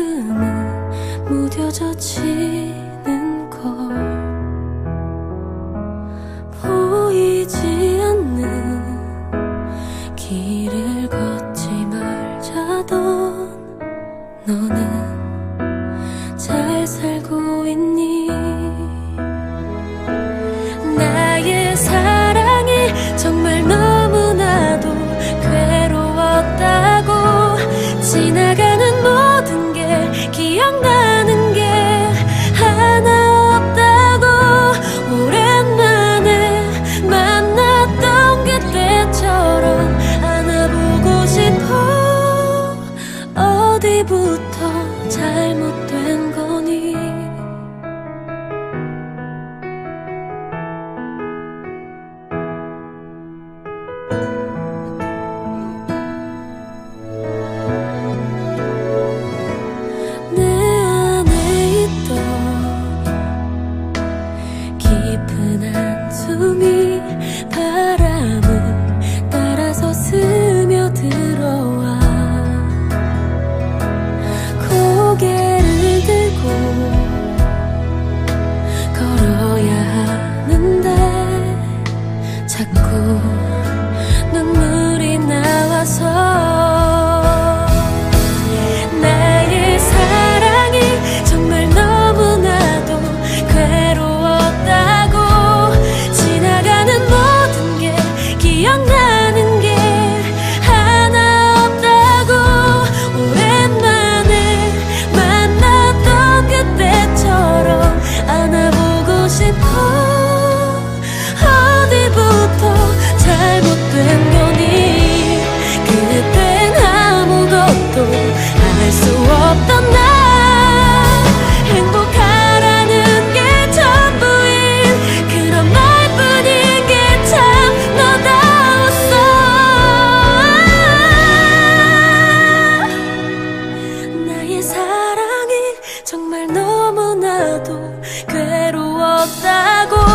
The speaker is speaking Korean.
그만 무뎌져 지는 걸 보이지 않는 길을 걷지 말자던 너는 잘 살고 있니? 나의 사랑이 정말 너 เพ้อ 나도 괴로웠다고